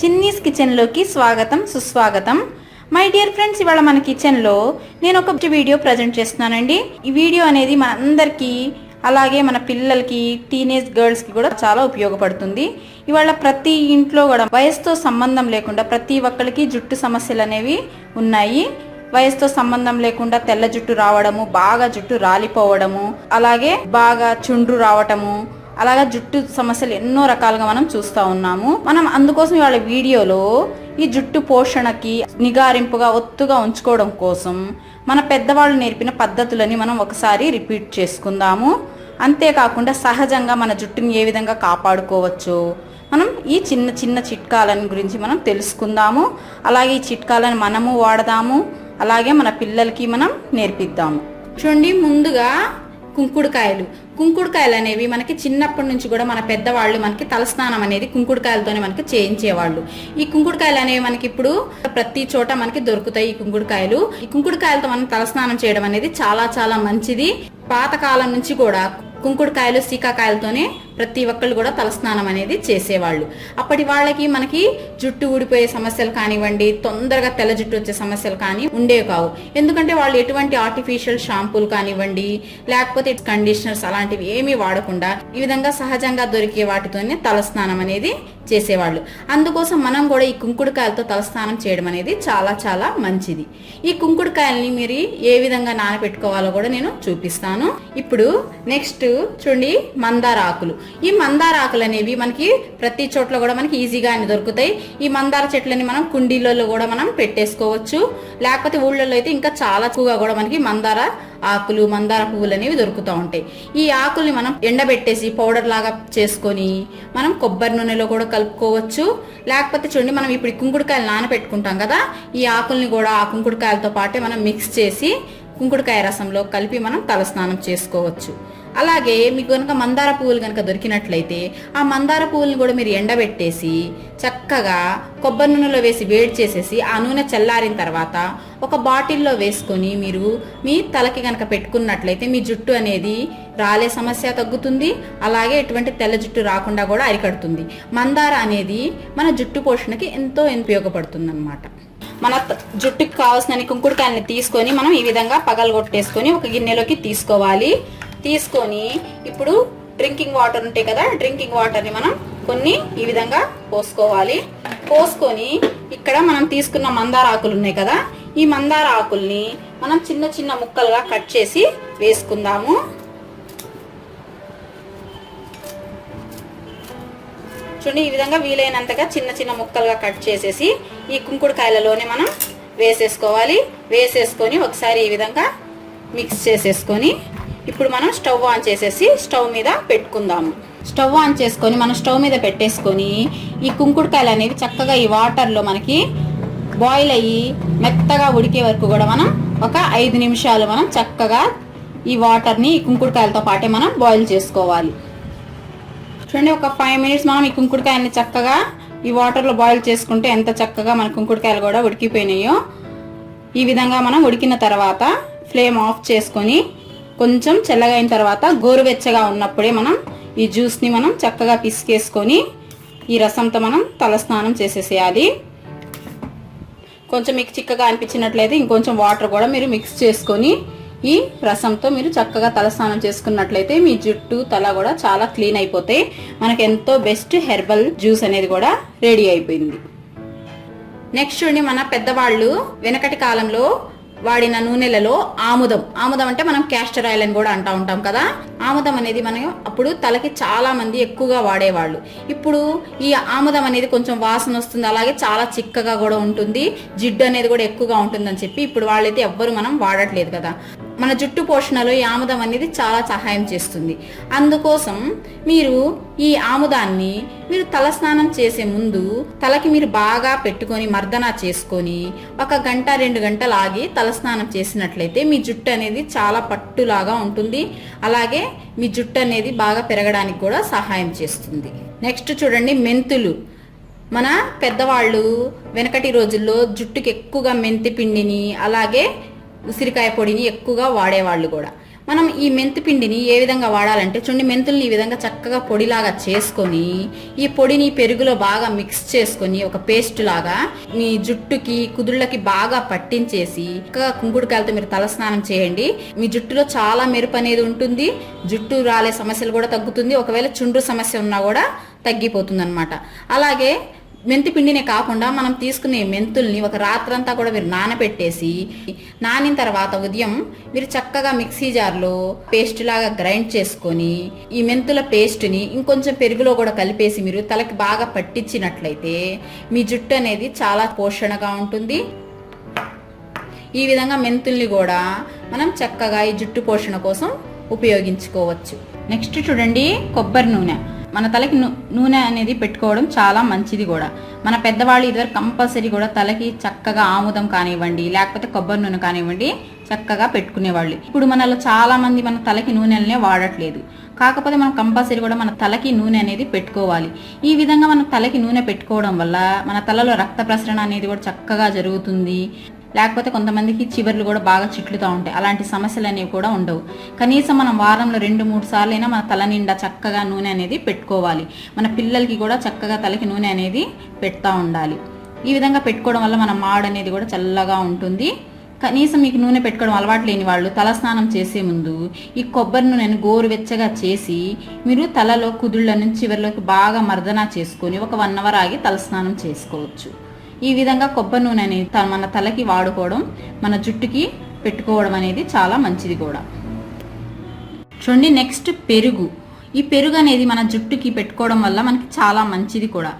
చిన్నీస్ కిచెన్లోకి స్వాగతం సుస్వాగతం. మై డియర్ ఫ్రెండ్స్ ఇవాళ మన కిచెన్లో నేను ఒక వీడియో ప్రజెంట్ చేస్తున్నానండి. ఈ వీడియో అనేది మన అందరికీ అలాగే మన పిల్లలకి టీనేజ్ గర్ల్స్కి కూడా చాలా ఉపయోగపడుతుంది. ఇవాళ ప్రతి ఇంట్లో కూడా వయసుతో సంబంధం లేకుండా ప్రతి ఒక్కరికి జుట్టు సమస్యలు అనేవి ఉన్నాయి. వయసుతో సంబంధం లేకుండా తెల్ల జుట్టు రావడము బాగా జుట్టు రాలిపోవడము అలాగే బాగా చుండ్రు రావటము అలాగా జుట్టు సమస్యలు ఎన్నో రకాలుగా మనం చూస్తూ ఉన్నాము. మనం అందుకోసం ఇవాళ వీడియోలో ఈ జుట్టు పోషణకి నిగారింపుగా ఒత్తుగా ఉంచుకోవడం కోసం మన పెద్దవాళ్ళు నేర్పిన పద్ధతులని మనం ఒకసారి రిపీట్ చేసుకుందాము. అంతేకాకుండా సహజంగా మన జుట్టుని ఏ విధంగా కాపాడుకోవచ్చు మనం ఈ చిన్న చిన్న చిట్కాలను గురించి మనం తెలుసుకుందాము. అలాగే ఈ చిట్కాలను మనము వాడదాము. అలాగే మన పిల్లలకి మనం నేర్పిద్దాము. చూడండి ముందుగా కుంకుడుకాయలు. కుంకుడుకాయలు అనేవి మనకి చిన్నప్పటి నుంచి కూడా మన పెద్దవాళ్ళు మనకి తలస్నానం అనేది కుంకుడుకాయలతోనే మనకి చేయించేవాళ్ళు. ఈ కుంకుడుకాయలు అనేవి మనకి ఇప్పుడు ప్రతి చోట మనకి దొరుకుతాయి ఈ కుంకుడుకాయలు. ఈ కుంకుడుకాయలతో మనం తలస్నానం చేయడం అనేది చాలా చాలా మంచిది. పాతకాలం నుంచి కూడా కుంకుడుకాయలు సీకాకాయలతోనే ప్రతి ఒక్కళ్ళు కూడా తలస్నానం అనేది చేసేవాళ్ళు. అప్పటి వాళ్ళకి మనకి జుట్టు ఊడిపోయే సమస్యలు కానివ్వండి తొందరగా తెల్ల జుట్టు వచ్చే సమస్యలు కానీ ఉండేవి కావు. ఎందుకంటే వాళ్ళు ఎటువంటి ఆర్టిఫిషియల్ షాంపూలు కానివ్వండి లేకపోతే కండిషనర్స్ అలాంటివి ఏమీ వాడకుండా ఈ విధంగా సహజంగా దొరికే వాటితోనే తలస్నానం అనేది చేసేవాళ్ళు. అందుకోసం మనం కూడా ఈ కుంకుడుకాయలతో తలస్నానం చేయడం అనేది చాలా చాలా మంచిది. ఈ కుంకుడుకాయల్ని మీరు ఏ విధంగా నానబెట్టుకోవాలో కూడా నేను చూపిస్తాను. ఇప్పుడు నెక్స్ట్ చూడండి మందార ఆకులు. ఈ మందార ఆకులు అనేవి మనకి ప్రతి చోట్ల కూడా మనకి ఈజీగా అని దొరుకుతాయి. ఈ మందార చెట్లని మనం కుండీలలో కూడా మనం పెట్టేసుకోవచ్చు. లేకపోతే ఊళ్ళల్లో అయితే ఇంకా చాలా ఎక్కువగా కూడా మనకి మందార ఆకులు మందార పువ్వులు అనేవి దొరుకుతూ ఉంటాయి. ఈ ఆకుల్ని మనం ఎండబెట్టేసి పౌడర్ లాగా చేసుకొని మనం కొబ్బరి నూనెలో కూడా కలుపుకోవచ్చు. లేకపోతే చూడండి మనం ఇప్పుడు కుంకుడుకాయలు నానబెట్టుకుంటాం కదా ఈ ఆకుల్ని కూడా ఆ కుంకుడుకాయలతో పాటే మనం మిక్స్ చేసి కుంకుడుకాయ రసంలో కలిపి మనం తలస్నానం చేసుకోవచ్చు. అలాగే మీకు కనుక మందార పువ్వులు కనుక దొరికినట్లయితే ఆ మందార పువ్వులను కూడా మీరు ఎండబెట్టేసి చక్కగా కొబ్బరి నూనెలో వేసి వేడి చేసేసి ఆ నూనె చల్లారిన తర్వాత ఒక బాటిల్లో వేసుకొని మీరు మీ తలకి కనుక పెట్టుకున్నట్లయితే మీ జుట్టు అనేది రాలే సమస్య తగ్గుతుంది. అలాగే ఎటువంటి తెల్ల జుట్టు రాకుండా కూడా అరికడుతుంది. మందార అనేది మన జుట్టు పోషణకి ఎంతో ఉపయోగపడుతుంది అనమాట మన జుట్టుకి కావాల్సిన కుంకుడుకాయలని తీసుకొని మనం ఈ విధంగా పగలగొట్టేసుకొని ఒక గిన్నెలోకి తీసుకోవాలి. తీసుకొని ఇప్పుడు డ్రింకింగ్ వాటర్ ఉంటాయి కదా డ్రింకింగ్ వాటర్ని మనం కొన్ని ఈ విధంగా పోసుకోవాలి. పోసుకొని ఇక్కడ మనం తీసుకున్న మందార ఆకులు ఉన్నాయి కదా ఈ మందార ఆకుల్ని మనం చిన్న చిన్న ముక్కలుగా కట్ చేసి వేసుకుందాము. చూడండి ఈ విధంగా వీలైనంతగా చిన్న చిన్న ముక్కలుగా కట్ చేసేసి ఈ కుంకుడుకాయలలోనే మనం వేసేసుకోవాలి. వేసేసుకొని ఒకసారి ఈ విధంగా మిక్స్ చేసేసుకొని ఇప్పుడు మనం స్టవ్ ఆన్ చేసేసి స్టవ్ మీద పెట్టుకుందాము స్టవ్ ఆన్ చేసుకొని మనం స్టవ్ మీద పెట్టేసుకొని ఈ కుంకుడుకాయలు అనేవి చక్కగా ఈ వాటర్లో మనకి బాయిల్ అయ్యి మెత్తగా ఉడికే వరకు కూడా మనం ఒక ఐదు నిమిషాలు మనం చక్కగా ఈ వాటర్ని ఈ కుంకుడుకాయలతో పాటే మనం బాయిల్ చేసుకోవాలి. చూడండి ఒక ఫైవ్ మినిట్స్ మనం ఈ కుంకుడుకాయల్ని చక్కగా ఈ వాటర్లో బాయిల్ చేసుకుంటే ఎంత చక్కగా మన కుంకుడుకాయలు కూడా ఉడికిపోయినాయో. ఈ విధంగా మనం ఉడికిన తర్వాత ఫ్లేమ్ ఆఫ్ చేసుకొని కొంచెం చల్లగా అయిన తర్వాత గోరువెచ్చగా ఉన్నప్పుడే మనం ఈ జ్యూస్ని మనం చక్కగా పిసికేసుకొని ఈ రసంతో మనం తలస్నానం చేసేసేయాలి. కొంచెం మీకు చిక్కగా అనిపించినట్లయితే ఇంకొంచెం వాటర్ కూడా మీరు మిక్స్ చేసుకొని ఈ రసంతో మీరు చక్కగా తలస్నానం చేసుకున్నట్లయితే మీ జుట్టు తల కూడా చాలా క్లీన్ అయిపోతాయి. మనకు ఎంతో బెస్ట్ హెర్బల్ జ్యూస్ అనేది కూడా రెడీ అయిపోయింది. నెక్స్ట్ చూడండి మన పెద్దవాళ్ళు వెనకటి కాలంలో వాడిన నూనెలలో ఆముదం. ఆముదం అంటే మనం క్యాస్టర్ ఆయిల్ అని కూడా అంటూ ఉంటాం కదా? ఆముదం అనేది మనం అప్పుడు తలకి చాలా మంది ఎక్కువగా వాడేవాళ్ళు. ఇప్పుడు ఈ ఆముదం అనేది కొంచెం వాసన వస్తుంది అలాగే చాలా చిక్కగా కూడా ఉంటుంది జిడ్డు అనేది కూడా ఎక్కువగా ఉంటుందని చెప్పి ఇప్పుడు వాళ్ళైతే ఎవ్వరు మనం వాడట్లేదు కదా. మన జుట్టు పోషణలో ఈ ఆముదం అనేది చాలా సహాయం చేస్తుంది. అందుకోసం మీరు ఈ ఆముదాన్ని మీరు తలస్నానం చేసే ముందు తలకి మీరు బాగా పెట్టుకొని మర్దన చేసుకొని ఒక గంట రెండు గంటలు ఆగి తలస్నానం చేసినట్లయితే మీ జుట్టు అనేది చాలా పట్టులాగా ఉంటుంది. అలాగే మీ జుట్టు అనేది బాగా పెరగడానికి కూడా సహాయం చేస్తుంది. నెక్స్ట్ చూడండి మెంతులు. మన పెద్దవాళ్ళు వెనకటి రోజుల్లో జుట్టుకి ఎక్కువగా మెంతి పిండిని అలాగే ఉసిరికాయ పొడిని ఎక్కువగా వాడేవాళ్ళు కూడా. మనం ఈ మెంతి పిండిని ఏ విధంగా వాడాలంటే చూడండి మెంతుల్ని ఈ విధంగా చక్కగా పొడిలాగా చేసుకొని ఈ పొడిని పెరుగులో బాగా మిక్స్ చేసుకొని ఒక పేస్ట్ లాగా మీ జుట్టుకి కుదుళ్ళకి బాగా పట్టించేసి చక్కగా కుంకుడుకాయలతో మీరు తలస్నానం చేయండి. మీ జుట్టులో చాలా మెరుపు అనేది ఉంటుంది. జుట్టు రాలే సమస్యలు కూడా తగ్గుతుంది. ఒకవేళ చుండ్రు సమస్య ఉన్నా కూడా తగ్గిపోతుంది అనమాట అలాగే మెంతి పిండినే కాకుండా మనం తీసుకునే మెంతుల్ని ఒక రాత్రంతా కూడా మీరు నానబెట్టేసి నానిన తర్వాత ఉదయం మీరు చక్కగా మిక్సీ జార్లో పేస్ట్ లాగా గ్రైండ్ చేసుకొని ఈ మెంతుల పేస్ట్ని ఇంకొంచెం పెరుగులో కూడా కలిపేసి మీరు తలకి బాగా పట్టించినట్లయితే మీ జుట్టు అనేది చాలా పోషణగా ఉంటుంది. ఈ విధంగా మెంతుల్ని కూడా మనం చక్కగా ఈ జుట్టు పోషణ కోసం ఉపయోగించుకోవచ్చు. నెక్స్ట్ చూడండి కొబ్బరి నూనె. మన తలకి నూనె అనేది పెట్టుకోవడం చాలా మంచిది కూడా. మన పెద్దవాళ్ళు ఇదివరకు కంపల్సరీ కూడా తలకి చక్కగా ఆముదం కానివ్వండి లేకపోతే కొబ్బరి నూనె కానివ్వండి చక్కగా పెట్టుకునేవాళ్ళు. ఇప్పుడు మనలో చాలా మంది మన తలకి నూనెలనే వాడట్లేదు. కాకపోతే మనం కంపల్సరీ కూడా మన తలకి నూనె అనేది పెట్టుకోవాలి. ఈ విధంగా మన తలకి నూనె పెట్టుకోవడం వల్ల మన తలలో రక్త ప్రసరణ అనేది కూడా చక్కగా జరుగుతుంది. లేకపోతే కొంతమందికి చివర్లు కూడా బాగా చిట్లుతూ ఉంటాయి. అలాంటి సమస్యలు అనేవి కూడా ఉండవు. కనీసం మనం వారంలో రెండు మూడు సార్లు అయినా మన తల నిండా చక్కగా నూనె అనేది పెట్టుకోవాలి. మన పిల్లలకి కూడా చక్కగా తలకి నూనె అనేది పెడతా ఉండాలి. ఈ విధంగా పెట్టుకోవడం వల్ల మన మాడు అనేది కూడా చల్లగా ఉంటుంది. కనీసం మీకు నూనె పెట్టుకోవడం అలవాటు లేని వాళ్ళు తలస్నానం చేసే ముందు ఈ కొబ్బరి నూనెను గోరువెచ్చగా చేసి మీరు తలలో కుదుళ్ళ నుంచి చివరిలోకి బాగా మర్దన చేసుకొని ఒక వన్ అవర్ ఆగి తలస్నానం చేసుకోవచ్చు. ఈ విధంగా కొబ్బరి నూనె అనేది త- మన తలకి వాడుకోవడం మన జుట్టుకి పెట్టుకోవడం అనేది చాలా మంచిది కూడా. చూడండి నెక్స్ట్ పెరుగు. ఈ పెరుగు అనేది మన జుట్టుకి పెట్టుకోవడం వల్ల మనకి చాలా మంచిది కూడా.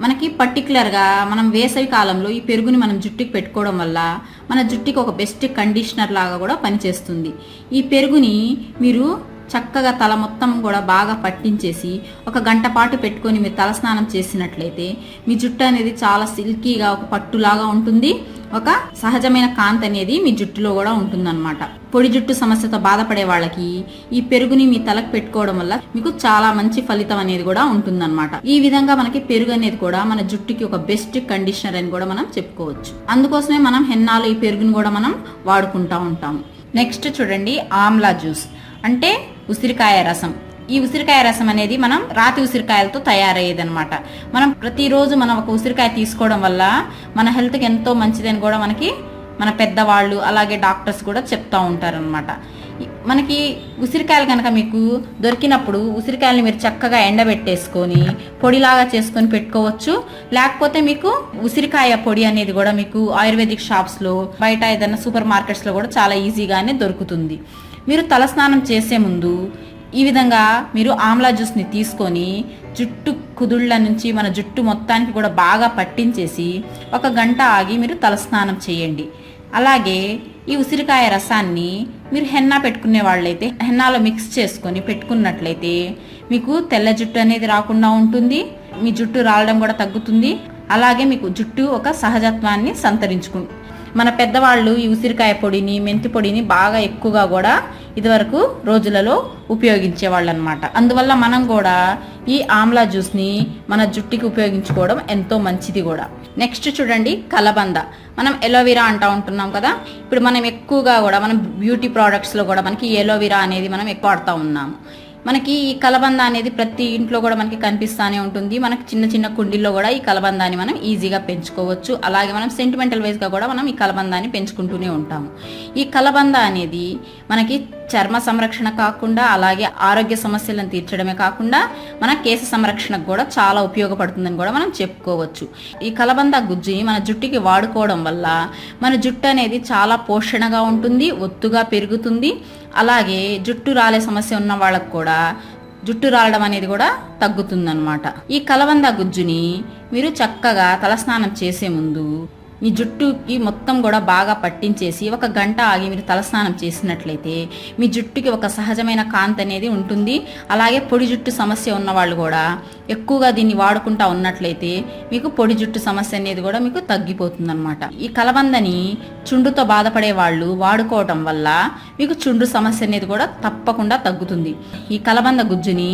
మనకి పర్టికులర్గా మనం వేసవి కాలంలో ఈ పెరుగుని మనం జుట్టుకి పెట్టుకోవడం వల్ల మన జుట్టుకి ఒక బెస్ట్ కండిషనర్ లాగా కూడా పనిచేస్తుంది. ఈ పెరుగుని మీరు చక్కగా తల మొత్తం కూడా బాగా పట్టించేసి ఒక గంట పాటు పెట్టుకొని మీరు తలస్నానం చేసినట్లయితే మీ జుట్టు అనేది చాలా సిల్కీగా ఒక పట్టులాగా ఉంటుంది. ఒక సహజమైన కాంతి అనేది మీ జుట్టులో కూడా ఉంటుందన్నమాట. పొడి జుట్టు సమస్యతో బాధపడే వాళ్ళకి ఈ పెరుగుని మీ తలకు పెట్టుకోవడం వల్ల మీకు చాలా మంచి ఫలితం అనేది కూడా ఉంటుందన్నమాట. ఈ విధంగా మనకి పెరుగు అనేది కూడా మన జుట్టుకి ఒక బెస్ట్ కండిషనర్ అని కూడా మనం చెప్పుకోవచ్చు. అందుకోసమే మనం హెన్నాలు ఈ పెరుగుని కూడా మనం వాడుకుంటా ఉంటాము. నెక్స్ట్ చూడండి ఆమ్లా జ్యూస్. అంటే ఉసిరికాయ రసం. ఈ ఉసిరికాయ రసం అనేది మనం రాతి ఉసిరికాయలతో తయారయ్యేది అనమాట మనం ప్రతిరోజు మనం ఒక ఉసిరికాయ తీసుకోవడం వల్ల మన హెల్త్కి ఎంతో మంచిదని కూడా మనకి మన పెద్దవాళ్ళు అలాగే డాక్టర్స్ కూడా చెప్తూ ఉంటారనమాట మనకి ఉసిరికాయలు కనుక మీకు దొరికినప్పుడు ఉసిరికాయలని మీరు చక్కగా ఎండబెట్టేసుకొని పొడిలాగా చేసుకొని పెట్టుకోవచ్చు. లేకపోతే మీకు ఉసిరికాయ పొడి అనేది కూడా మీకు ఆయుర్వేదిక్ షాప్స్లో బయట ఏదైనా సూపర్ మార్కెట్స్లో కూడా చాలా ఈజీగానే దొరుకుతుంది. మీరు తలస్నానం చేసే ముందు ఈ విధంగా మీరు ఆమ్లా జ్యూస్ని తీసుకొని జుట్టు కుదుళ్ళ నుంచి మన జుట్టు మొత్తానికి కూడా బాగా పట్టించేసి ఒక గంట ఆగి మీరు తలస్నానం చేయండి. అలాగే ఈ ఉసిరికాయ రసాన్ని మీరు హెన్నా పెట్టుకునే వాళ్ళైతే హెన్నాలో మిక్స్ చేసుకొని పెట్టుకున్నట్లయితే మీకు తెల్ల జుట్టు అనేది రాకుండా ఉంటుంది మీ జుట్టు రాలడం కూడా తగ్గుతుంది. అలాగే మీకు జుట్టు ఒక సహజత్వాన్ని సంతరించుకుంటుంది మన పెద్దవాళ్ళు ఈ ఉసిరికాయ పొడిని మెంతి పొడిని బాగా ఎక్కువగా కూడా ఇదివరకు రోజులలో ఉపయోగించేవాళ్ళు అనమాట అందువల్ల మనం కూడా ఈ ఆమ్లా జ్యూస్ని మన జుట్టుకి ఉపయోగించుకోవడం ఎంతో మంచిది కూడా. నెక్స్ట్ చూడండి కలబంద. మనం ఎలోవీరా అంటా ఉంటున్నాం కదా? ఇప్పుడు మనం ఎక్కువగా కూడా మనం బ్యూటీ ప్రోడక్ట్స్లో కూడా మనకి ఎలోవీరా అనేది మనం ఎక్కువ వాడుతూ ఉన్నాము. మనకి ఈ కలబంద అనేది ప్రతి ఇంట్లో కూడా మనకి కనిపిస్తానే ఉంటుంది. మనకి చిన్న చిన్న కుండీల్లో కూడా ఈ కలబందాన్ని మనం ఈజీగా పెంచుకోవచ్చు. అలాగే మనం సెంటిమెంటల్ వైజ్గా కూడా మనం ఈ కలబందాన్ని పెంచుకుంటూనే ఉంటాము. ఈ కలబంద అనేది మనకి చర్మ సంరక్షణ కాకుండా అలాగే ఆరోగ్య సమస్యలను తీర్చడమే కాకుండా మన కేశ సంరక్షణకు కూడా చాలా ఉపయోగపడుతుందని కూడా మనం చెప్పుకోవచ్చు. ఈ కలబంద గుజ్జుని మన జుట్టుకి వాడుకోవడం వల్ల మన జుట్టు అనేది చాలా పోషణగా ఉంటుంది ఒత్తుగా పెరుగుతుంది. అలాగే జుట్టు రాలే సమస్య ఉన్న వాళ్ళకు కూడా జుట్టు రాలడం అనేది కూడా తగ్గుతుందన్నమాట. ఈ కలబంద గుజ్జుని మీరు చక్కగా తలస్నానం చేసే ముందు మీ జుట్టుకి మొత్తం కూడా బాగా పట్టించేసి ఒక గంట ఆగి మీరు తలస్నానం చేసినట్లయితే మీ జుట్టుకి ఒక సహజమైన కాంతి అనేది ఉంటుంది. అలాగే పొడి జుట్టు సమస్య ఉన్న వాళ్ళు కూడా ఎక్కువగా దీన్ని వాడుకుంటా ఉన్నట్లయితే మీకు పొడి జుట్టు సమస్య అనేది కూడా మీకు తగ్గిపోతుందన్నమాట. ఈ కలబందని చుండుతో బాధపడే వాళ్ళు వాడుకోవటం వల్ల మీకు చుండు సమస్య అనేది కూడా తప్పకుండా తగ్గుతుంది. ఈ కలబంద గుజ్జుని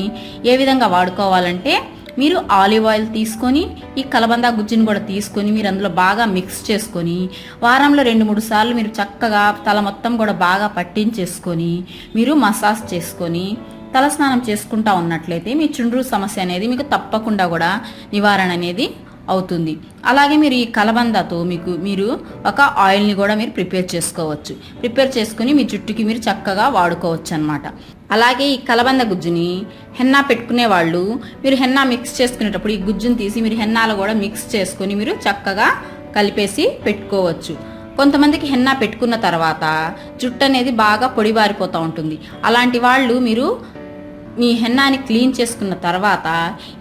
ఏ విధంగా వాడుకోవాలంటే మీరు ఆలివ్ ఆయిల్ తీసుకొని ఈ కలబంద గుజ్జుని కూడా తీసుకొని మీరు అందులో బాగా మిక్స్ చేసుకొని వారంలో రెండు మూడు సార్లు మీరు చక్కగా తల మొత్తం కూడా బాగా పట్టించేసుకొని మీరు మసాజ్ చేసుకొని తలస్నానం చేసుకుంటా ఉన్నట్లయితే మీ చుండ్రు సమస్య అనేది మీకు తప్పకుండా కూడా నివారణ అనేది అవుతుంది. అలాగే మీరు ఈ కలబందతో మీకు మీరు ఒక ఆయిల్ని కూడా మీరు ప్రిపేర్ చేసుకోవచ్చు. ప్రిపేర్ చేసుకుని మీ జుట్టుకి మీరు చక్కగా వాడుకోవచ్చు అనమాట అలాగే ఈ కలబంద గుజ్జుని హెన్నా పెట్టుకునే వాళ్ళు మీరు హెన్నా మిక్స్ చేసుకునేటప్పుడు ఈ గుజ్జుని తీసి మీరు హెన్నాలో కూడా మిక్స్ చేసుకొని మీరు చక్కగా కలిపేసి పెట్టుకోవచ్చు. కొంతమందికి హెన్నా పెట్టుకున్న తర్వాత జుట్టు అనేది బాగా పొడిబారిపోతూ ఉంటుంది. అలాంటి వాళ్ళు మీరు మీ హెన్నాని క్లీన్ చేసుకున్న తర్వాత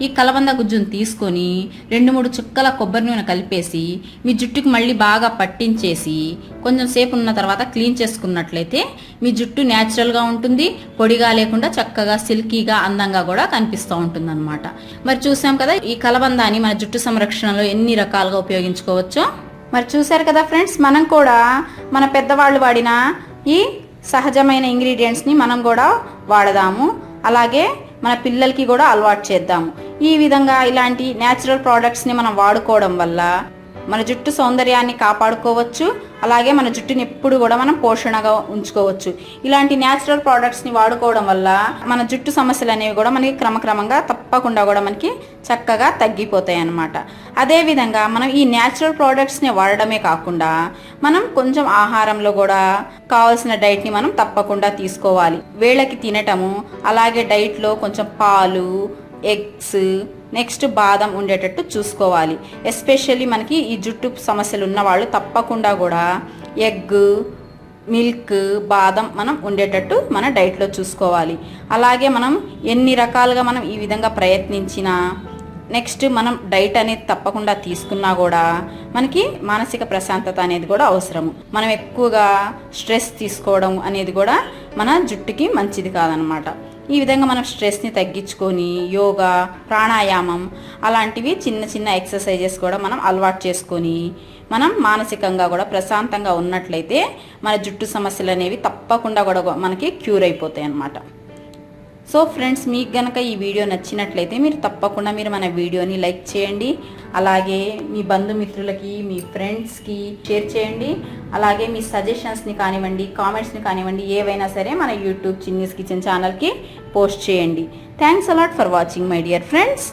ఈ కలబంద గుజ్జును తీసుకొని రెండు మూడు చుక్కల కొబ్బరి నూనె కలిపేసి మీ జుట్టుకి మళ్ళీ బాగా పట్టించేసి కొంచెం సేపు ఉన్న తర్వాత క్లీన్ చేసుకున్నట్లయితే మీ జుట్టు న్యాచురల్గా ఉంటుంది పొడిగా లేకుండా చక్కగా సిల్కీగా అందంగా కూడా కనిపిస్తూ ఉంటుంది అనమాట మరి చూసాం కదా ఈ కలబందాన్ని మన జుట్టు సంరక్షణలో ఎన్ని రకాలుగా ఉపయోగించుకోవచ్చో? మరి చూశారు కదా ఫ్రెండ్స్ మనం కూడా మన పెద్దవాళ్ళు వాడిన ఈ సహజమైన ఇంగ్రీడియంట్స్ని మనం కూడా వాడదాము. అలాగే మన పిల్లలకి కూడా అలవాటు చేద్దాము. ఈ విధంగా ఇలాంటి న్యాచురల్ ప్రోడక్ట్స్ని మనం వాడుకోవడం వల్ల మన జుట్టు సౌందర్యాన్ని కాపాడుకోవచ్చు. అలాగే మన జుట్టుని ఎప్పుడు కూడా మనం పోషణగా ఉంచుకోవచ్చు. ఇలాంటి న్యాచురల్ ప్రోడక్ట్స్ని వాడుకోవడం వల్ల మన జుట్టు సమస్యలు అనేవి కూడా మనకి క్రమక్రమంగా తప్పకుండా కూడా మనకి చక్కగా తగ్గిపోతాయి అన్నమాట. అదేవిధంగా మనం ఈ న్యాచురల్ ప్రోడక్ట్స్ని వాడడమే కాకుండా మనం కొంచెం ఆహారంలో కూడా కావాల్సిన డైట్ని మనం తప్పకుండా తీసుకోవాలి. వేళకి తినటము అలాగే డైట్లో కొంచెం పాలు ఎగ్స్ నెక్స్ట్ బాదం ఉండేటట్టు చూసుకోవాలి. ఎస్పెషల్లీ మనకి ఈ జుట్టు సమస్యలు ఉన్నవాళ్ళు తప్పకుండా కూడా ఎగ్ మిల్క్ బాదం మనం ఉండేటట్టు మన డైట్లో చూసుకోవాలి. అలాగే మనం ఎన్ని రకాలుగా మనం ఈ విధంగా ప్రయత్నించినా నెక్స్ట్ మనం డైట్ అనేది తప్పకుండా తీసుకున్నా కూడా మనకి మానసిక ప్రశాంతత అనేది కూడా అవసరము. మనం ఎక్కువగా స్ట్రెస్ తీసుకోవడం అనేది కూడా మన జుట్టుకి మంచిది కాదనమాట. ఈ విధంగా మనం స్ట్రెస్ని తగ్గించుకొని యోగా ప్రాణాయామం అలాంటివి చిన్న చిన్న ఎక్సర్సైజెస్ కూడా మనం అలవాటు చేసుకొని మనం మానసికంగా కూడా ప్రశాంతంగా ఉన్నట్లయితే మన జుట్టు సమస్యలు అనేవి తప్పకుండా కూడా మనకి క్యూర్ అయిపోతాయి అన్నమాట సో ఫ్రెండ్స్ మీకు గనక ఈ వీడియో నచ్చినట్లయితే మీరు తప్పకుండా మీరు మన వీడియోని లైక్ చేయండి. అలాగే మీ బంధుమిత్రులకి మీ ఫ్రెండ్స్కి షేర్ చేయండి. అలాగే మీ సజెషన్స్ని కానివ్వండి కామెంట్స్ని కానివ్వండి ఏవైనా సరే మన యూట్యూబ్ చిన్నీస్ కిచెన్ ఛానల్కి పోస్ట్ చేయండి. Thanks a lot for watching my dear friends.